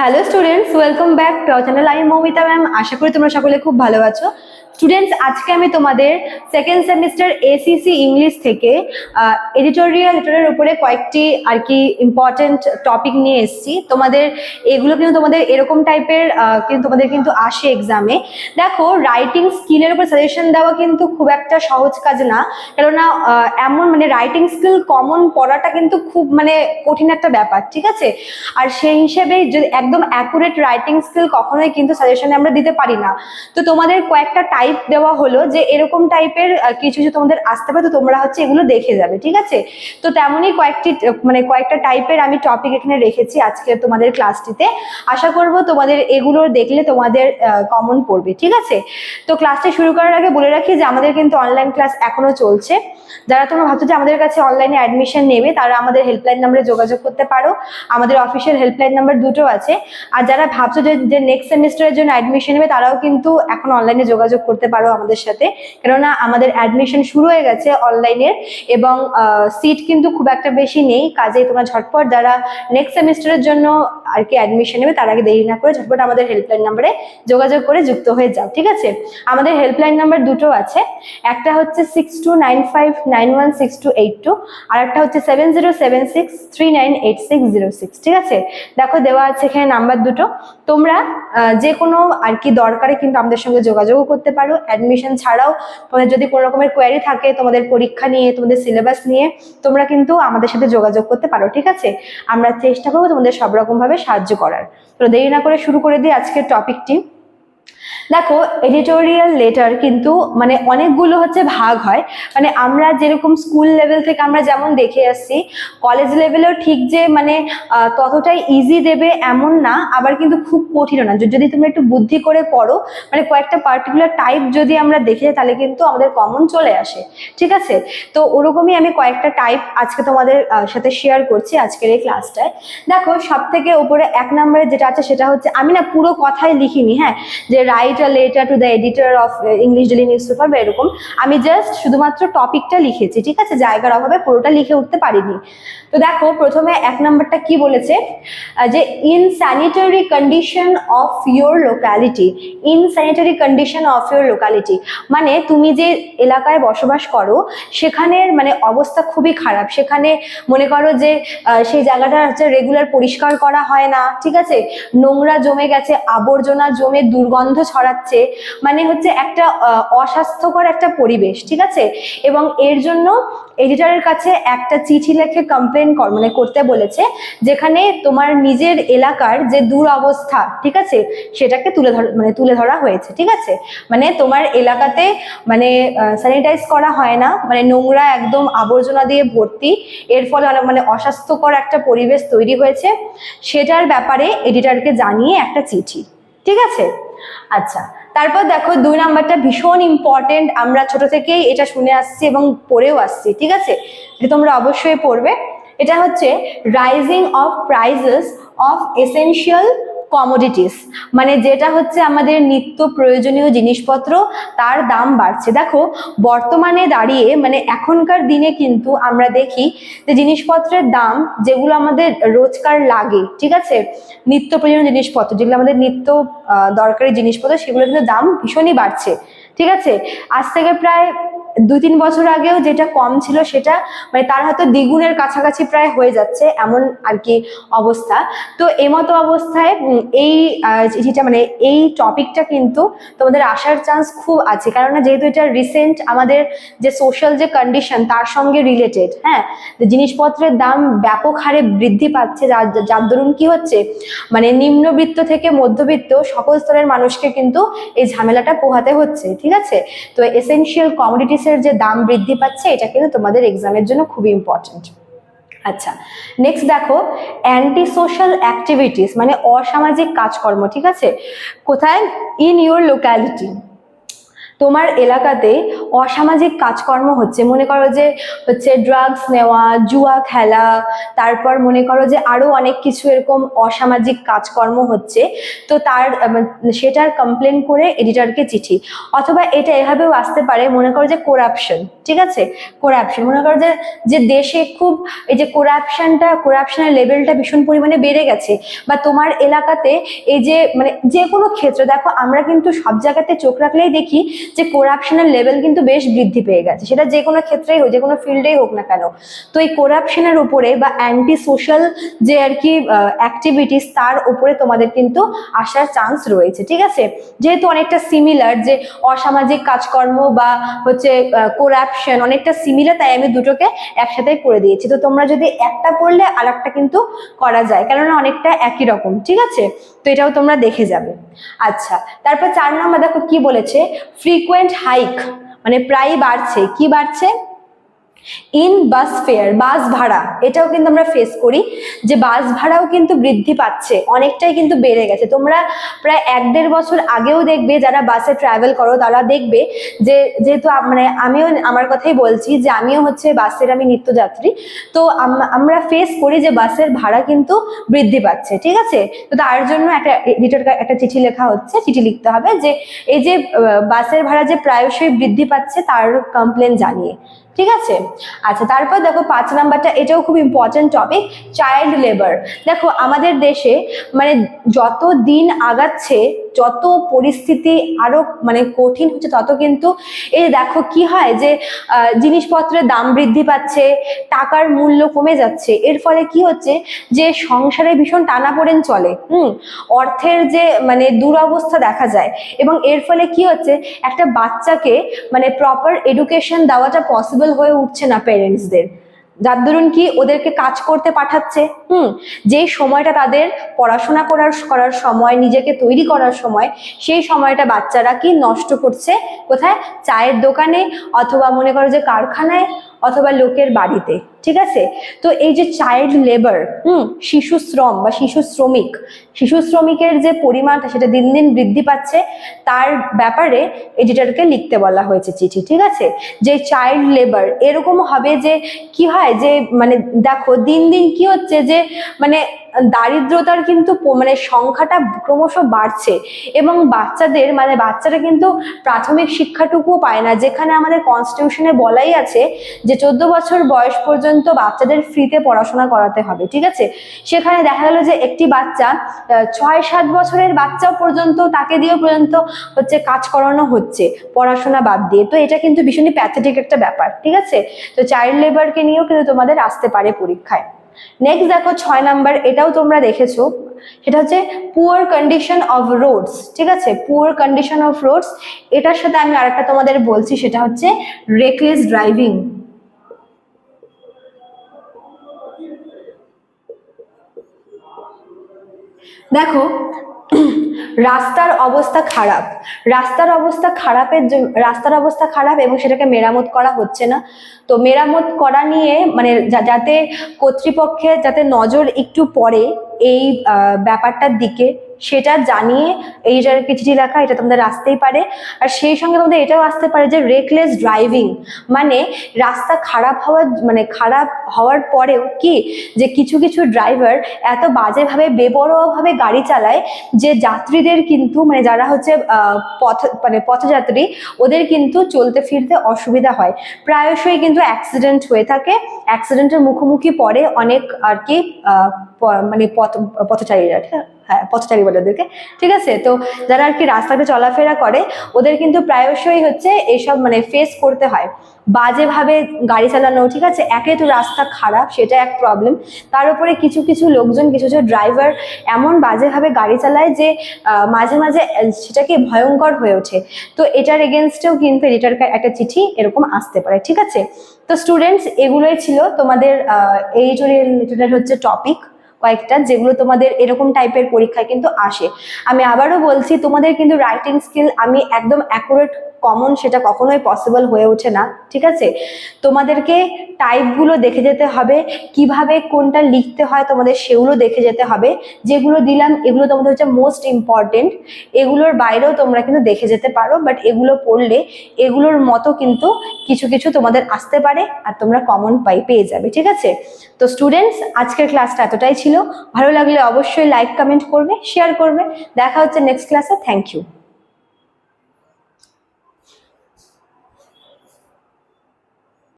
Hello students welcome back to channel আমি Moumita ma'am আশা করি তোমরা সকলে খুব ভালো আছো। স্টুডেন্টস আজকে আমি তোমাদের সেকেন্ড সেমিস্টার এসিসি ইংলিশ থেকে এডিটোরিয়াল লিটারের উপরে কয়েকটি আর কি ইম্পর্টেন্ট টপিক নিয়ে এসেছি। তোমাদের এগুলো কিন্তু তোমাদের এরকম টাইপের কিন্তু তোমাদের কিন্তু আসে এক্সামে দেখো রাইটিং স্কিলের উপর সাজেশন দেওয়া কিন্তু খুব একটা সহজ কাজ না, কেননা এমন মানে রাইটিং স্কিল কমন পড়াটা কিন্তু খুব মানে কঠিন একটা ব্যাপার, ঠিক আছে? আর সেই হিসেবে যদি একদম অ্যাকুরেট রাইটিং স্কিল কখনোই কিন্তু সাজেশনে আমরা দিতে পারি না। তো তোমাদের কয়েকটা টাইপ দেওয়া হলো যে এরকম টাইপের কিছু কিছু তোমাদের আসতে পারে, তো তোমরা হচ্ছে এগুলো দেখে যাবে, ঠিক আছে? তো তেমনই কয়েকটি মানে কয়েকটা টাইপের আমি টপিক এখানে রেখেছি আজকে তোমাদের ক্লাসটিতে আশা করব তোমাদের এগুলো দেখলে তোমাদের কমন পড়বে, ঠিক আছে? তো ক্লাসটা শুরু করার আগে বলে রাখি যে আমাদের কিন্তু অনলাইন ক্লাস এখনও চলছে। যারা তোমরা ভাবছ যে আমাদের কাছে অনলাইনে অ্যাডমিশন নেবে, তারা আমাদের হেল্পলাইন নাম্বারে যোগাযোগ করতে পারো। আমাদের অফিসিয়াল হেল্পলাইন নাম্বার দুটো আছে। আর যারা ভাবছ যে নেক্সট সেমিস্টারের জন্য অ্যাডমিশন নেবে, তারাও কিন্তু এখন অনলাইনে যোগাযোগ করতে পারো আমাদের সাথে। কেননা আমাদের অ্যাডমিশন শুরু হয়ে গেছে অনলাইনের এবং সিট কিন্তু খুব একটা বেশি নেই। কাজেই তোমরা ঝটপট যারা নেক্সট সেমিস্টারের জন্য আর কি অ্যাডমিশন নেবে, তার আগে দেরি না করে ঝটপট আমাদের হেল্পলাইন নাম্বারে যোগাযোগ করে যুক্ত হয়ে যাও, ঠিক আছে? আমাদের হেল্পলাইন নাম্বার দুটো আছে, একটা হচ্ছে six two nine five nine one six two eight two আর একটা হচ্ছে seven zero seven six three nine eight six zero six ঠিক আছে? দেখো দেওয়া আছে এখানে নাম্বার দুটো, তোমরা যে কোনো আর কি দরকারে কিন্তু আমাদের সঙ্গে যোগাযোগও করতে পারো অ্যাডমিশন ছাড়াও তোমাদের যদি কোনো রকমের কোয়ারি থাকে তোমাদের পরীক্ষা নিয়ে, তোমাদের সিলেবাস নিয়ে, তোমরা কিন্তু আমাদের সাথে যোগাযোগ করতে পারো, ঠিক আছে? আমরা চেষ্টা করব তোমাদের সব রকমভাবে সাহায্য করার। তো দেরি না করে শুরু করে দিই আজকের টপিকটি দেখো এডিটোরিয়াল লেটার কিন্তু মানে অনেকগুলো হচ্ছে ভাগ হয়। মানে আমরা যেরকম স্কুল লেভেল থেকে আমরা যেমন দেখে আসছি কলেজ লেভেলেও ঠিক যে মানে ততটাই ইজি দেবে এমন না, আবার কিন্তু খুব কঠিনও না। যদি তুমি একটু বুদ্ধি করে পড়ো মানে কয়েকটা পার্টিকুলার টাইপ যদি আমরা দেখে তাহলে কিন্তু আমাদের কমন চলে আসে। ঠিক আছে? তো ওরকমই আমি কয়েকটা টাইপ আজকে তোমাদের সাথে শেয়ার করছি আজকের এই ক্লাসটায় দেখো সব থেকে উপরে এক নম্বরে যেটা আছে, সেটা হচ্ছে, আমি না পুরো কথাই লিখিনি হ্যাঁ? যে write a letter to the editor of English daily news paper বা এরকম, আমি জাস্ট শুধুমাত্র টপিকটা লিখেছি, ঠিক আছে? জায়গার অভাবে পুরোটা লিখে উঠতে পারিনি। তো দেখো, প্রথমে এক নম্বরটা কি বলেছে? যে in sanitary condition of your locality in sanitary condition of your locality মানে তুমি যে এলাকায় বসবাস করো, সেখানের মানে অবস্থা খুবই খারাপ। সেখানে মনে করো যে সেই জায়গাটা হচ্ছে রেগুলার পরিষ্কার করা হয় না, ঠিক আছে? নোংরা জমে গেছে, আবর্জনা জমে দুর্গন্ধ ছড়াচ্ছে মানে হচ্ছে একটা অস্বাস্থ্যকর একটা পরিবেশ, ঠিক আছে? এবং এর জন্য এডিটরের কাছে একটা চিঠি লেখে কমপ্লেন কর মানে করতে বলেছে, যেখানে তোমার নিজের এলাকার যে দুরবস্থা, ঠিক আছে? সেটাকে তুলে ধর মানে তুলে ধরা হয়েছে, ঠিক আছে? মানে তোমার এলাকাতে মানে স্যানিটাইজ করা হয় না মানে নোংরা একদম আবর্জনা দিয়ে ভর্তি, এর ফলে অনেক মানে অস্বাস্থ্যকর একটা পরিবেশ তৈরি হয়েছে। সেটার ব্যাপারে এডিটরকে জানিয়ে একটা চিঠি, ঠিক আছে? আচ্ছা তারপর দেখো দুই নাম্বারটা ভীষণ ইম্পর্টেন্ট আমরা ছোট থেকেই এটা শুনে আসছি এবং পড়েও আসছি, ঠিক আছে? এটা তোমরা অবশ্যই পড়বে। এটা হচ্ছে rising of prices of essential commodities মানে যেটা হচ্ছে আমাদের নিত্য প্রয়োজনীয় জিনিসপত্র, তার দাম বাড়ছে। দেখো, বর্তমানে দাঁড়িয়ে মানে এখনকার দিনে কিন্তু আমরা দেখি যে জিনিসপত্রের দাম, যেগুলো আমাদের রোজকার লাগে, ঠিক আছে? নিত্য প্রয়োজনীয় জিনিসপত্র, যেগুলো আমাদের নিত্য দরকারি জিনিসপত্র সেগুলো কিন্তু দাম ভীষণই বাড়ছে, ঠিক আছে? আজ থেকে প্রায় দুই তিন বছর আগেও যেটা কম ছিল সেটা মানে তার হয়তো দ্বিগুণের কাছাকাছি প্রায় হয়ে যাচ্ছে এমন আর কি অবস্থা। তো এমতো অবস্থায় এই চিঠিটা মানে এই টপিকটা কিন্তু তোমাদের আসার চান্স খুব আছে। কেননা যেহেতু এটা রিসেন্ট আমাদের যে সোশ্যাল যে কন্ডিশন তার সঙ্গে রিলেটেড হ্যাঁ? জিনিসপত্রের দাম ব্যাপক হারে বৃদ্ধি পাচ্ছে। যার দরুন কি হচ্ছে? মানে নিম্নবিত্ত থেকে মধ্যবিত্ত সকল স্তরের মানুষকে কিন্তু এই ঝামেলাটা পোহাতে হচ্ছে, ঠিক আছে? তো এসেনশিয়াল কমোডিটিসের যে দাম বৃদ্ধি পাচ্ছে, এটা কিন্তু তোমাদের এক্সামের জন্য খুবই ইম্পর্টেন্ট আচ্ছা নেক্সট দেখো অ্যান্টি সোশ্যাল অ্যাক্টিভিটিস মানে অসামাজিক কাজকর্ম, ঠিক আছে? কোথায়? ইন ইউর লোক্যালিটি তোমার এলাকাতে অসামাজিক কাজকর্ম হচ্ছে। মনে করো যে হচ্ছে ড্রাগস নেওয়া, জুয়া খেলা, তারপর মনে করো যে আরও অনেক কিছু এরকম অসামাজিক কাজকর্ম হচ্ছে। তো তার সেটার কমপ্লেন করে এডিটরকে চিঠি। অথবা এটা এভাবেও আসতে পারে, মনে করো যে কোরাপশন ঠিক আছে? কোরাপশন মনে করো যে যে দেশে খুব এই যে কোরাপশনটা কোরাপশনের লেভেলটা ভীষণ পরিমাণে বেড়ে গেছে। বা তোমার এলাকাতে এই যে মানে যে কোনো ক্ষেত্রে, দেখো আমরা কিন্তু সব জায়গাতে চোখ রাখলেই দেখি যে কোরাপশনের লেভেল কিন্তু বেশ বৃদ্ধি পেয়ে গেছে। সেটা যে কোনো ক্ষেত্রেই হোক, যে কোনো ফিল্ডেই হোক না কেন। তো এই কোরাপশনের উপরে বা অ্যান্টি সোশ্যাল যে আর কি অ্যাক্টিভিটিস তার উপরে তোমাদের কিন্তু আসার চান্স রয়েছে, ঠিক আছে? যেহেতু অনেকটা সিমিলার যে অসামাজিক কাজকর্ম বা হচ্ছে কোরাপশন অনেকটা সিমিলার তাই আমি দুটোকে একসাথে করে দিয়েছি। তো তোমরা যদি একটা পড়লে আর একটা কিন্তু করা যায়। কেননা অনেকটা একই রকম, ঠিক আছে? তো এটাও তোমরা দেখে যাবে। আচ্ছা তারপর চার নম্বর, দেখো কি বলেছে? ফ্রিকোয়েন্ট হাইক মানে প্রায় বাড়ছে। কি বাড়ছে? ইন বাস ফেয়ার বাস ভাড়া, এটাও কিন্তু আমরা ফেস করি, যে বাস ভাড়াও কিন্তু বৃদ্ধি পাচ্ছে, অনেকটাই কিন্তু বেড়ে গেছে। তোমরা প্রায় এক দেড় বছর আগেও দেখবে যারা বাসে ট্রাভেল করো, তারা দেখবে যে, যেহেতু মানে আমিও, আমার কথাই বলছি যে আমিও হচ্ছে বাসের আমি নিত্যযাত্রী, তো আমরা ফেস করি যে বাসের ভাড়া কিন্তু বৃদ্ধি পাচ্ছে, ঠিক আছে? তো তার জন্য একটা এডিটর একটা চিঠি লেখা হচ্ছে, চিঠি লিখতে হবে যে, এই যে বাসের ভাড়া যে প্রায়শই বৃদ্ধি পাচ্ছে, তার কমপ্লেন জানিয়ে। ঠিক আছে? আচ্ছা তারপর দেখো পাঁচ নাম্বারটা, এটাও খুব ইম্পর্টেন্ট টপিক চাইল্ড লেবার দেখো, আমাদের দেশে মানে যত দিন আগাচ্ছে যত পরিস্থিতি আরও মানে কঠিন হচ্ছে, তত কিন্তু এই দেখো কি হয় যে জিনিসপত্রের দাম বৃদ্ধি পাচ্ছে, টাকার মূল্য কমে যাচ্ছে। এর ফলে কি হচ্ছে যে, সংসারে ভীষণ টানাপোড়েন চলে, হুম? অর্থের যে মানে দুরবস্থা দেখা যায়। এবং এর ফলে কি হচ্ছে, একটা বাচ্চাকে মানে প্রপার এডুকেশন দেওয়াটা পসিবল হয়ে উঠছে না প্যারেন্টসদের যার দরুন কি ওদেরকে কাজ করতে পাঠাচ্ছে, হুম? যে সময়টা তাদের পড়াশোনা করার করার সময়, নিজেকে তৈরি করার সময়, সেই সময়টা বাচ্চারা কি নষ্ট করছে? কোথায়? চায়ের দোকানে অথবা মনে করো যে কারখানায় অথবা লোকের বাড়িতে, ঠিক আছে? তো এই যে চাইল্ড লেবার হুম, শিশু শ্রম বা শিশু শ্রমিক, শিশু শ্রমিকের যে পরিমাণটা সেটা দিন দিন বৃদ্ধি পাচ্ছে, তার ব্যাপারে এডিটরকে লিখতে বলা হয়েছে চিঠি, ঠিক আছে? যে চাইল্ড লেবার এরকম হবে যে কি হয় যে মানে দেখো দিন দিন কি হচ্ছে যে মানে দারিদ্রতার কিন্তু মানে সংখ্যাটা ক্রমশ বাড়ছে এবং বাচ্চাদের মানে বাচ্চারা কিন্তু প্রাথমিক শিক্ষাটুকুও পায় না। যেখানে আমাদের কনস্টিটিউশনে বলাই আছে যে চোদ্দ বছর বয়স পর্যন্ত বাচ্চাদের ফ্রিতে পড়াশোনা করাতে হবে, ঠিক আছে? সেখানে দেখা গেল যে একটি বাচ্চা ছয় সাত বছরের বাচ্চা পর্যন্ত তাকে দিয়েও পর্যন্ত হচ্ছে কাজ করানো হচ্ছে, পড়াশোনা বাদ দিয়ে। তো এটা কিন্তু ভীষণই প্যাথেটিক একটা ব্যাপার, ঠিক আছে? তো চাইল্ড লেবারকে নিয়েও কিন্তু তোমাদের আসতে পারে পরীক্ষায়। নেক্সট দেখো ছয় নাম্বার এটাও তোমরা দেখেছ। সেটা হচ্ছে পুয়ার কন্ডিশন অফ রোডস ঠিক আছে? পুয়ার কন্ডিশন অফ রোডস এটার সাথে আমি আরেকটা তোমাদের বলছি, সেটা হচ্ছে রেকলেস ড্রাইভিং দেখো রাস্তার অবস্থা খারাপ। রাস্তার অবস্থা খারাপের রাস্তার অবস্থা খারাপ এবং সেটাকে মেরামত করা হচ্ছে না। তো মেরামত করা নিয়ে মানে যাতে কর্তৃপক্ষের যাতে নজর একটু পড়ে এই ব্যাপারটার দিকে সেটা জানিয়ে এই জায়গায় চিঠি লেখা, এটা তোমাদের আসতেই পারে। আর সেই সঙ্গে তোমাদের এটাও আসতে পারে যে রেকলেস ড্রাইভিং মানে রাস্তা খারাপ হওয়ার মানে খারাপ হওয়ার পরেও কি যে কিছু কিছু ড্রাইভার এত বাজেভাবে, বেপরোয়াভাবে গাড়ি চালায় যে যাত্রীদের কিন্তু মানে যারা হচ্ছে পথ মানে পথযাত্রী, ওদের কিন্তু চলতে ফিরতে অসুবিধা হয়। প্রায়শই কিন্তু অ্যাক্সিডেন্ট হয়ে থাকে। অ্যাক্সিডেন্টের মুখোমুখি পড়ে অনেক আর কি মানে পথ পথচারীরা ঠিক? হ্যাঁ পথচারী বলে ওদেরকে। ঠিক আছে? তো যারা আর কি রাস্তাতে চলাফেরা করে, ওদের কিন্তু প্রায়শই হচ্ছে এইসব মানে ফেস করতে হয়। বাজেভাবে গাড়ি চালানো, ঠিক আছে? একে তো রাস্তা খারাপ, সেটা এক প্রবলেম তার উপরে কিছু কিছু লোকজন, কিছু কিছু ড্রাইভার এমন বাজেভাবে গাড়ি চালায় যে মাঝে মাঝে সেটাকে ভয়ঙ্কর হয়ে ওঠে। তো এটার এগেনস্টেও কিন্তু এডিটার একটা চিঠি এরকম আসতে পারে, ঠিক আছে? তো স্টুডেন্টস এগুলোই ছিল তোমাদের এইচোরিয়াল রিলেটেড হচ্ছে টপিক কয়েকটা, যেগুলো তোমাদের এরকম টাইপের পরীক্ষায় কিন্তু আসে। আমি আবারও বলছি, তোমাদের কিন্তু রাইটিং স্কিল আমি একদম অ্যাকুরেট কমন সেটা কখনোই পসিবল হয়ে ওঠে না, ঠিক আছে? তোমাদেরকে টাইপগুলো দেখে যেতে হবে, কীভাবে কোনটা লিখতে হয় তোমাদের সেগুলো দেখে যেতে হবে, যেগুলো দিলাম এগুলো তোমাদের হচ্ছে মোস্ট ইম্পর্টেন্ট এগুলোর বাইরেও তোমরা কিন্তু দেখে যেতে পারো বাট এগুলো পড়লে এগুলোর মতো কিন্তু কিছু কিছু তোমাদের আসতে পারে আর তোমরা কমন পাই, পেয়ে যাবে, ঠিক আছে? তো স্টুডেন্টস আজকের ক্লাসটা এতটাই ছিল, ভালো লাগলে অবশ্যই লাইক কমেন্ট করবে শেয়ার করবে, দেখা হচ্ছে নেক্সট ক্লাসে থ্যাংক ইউ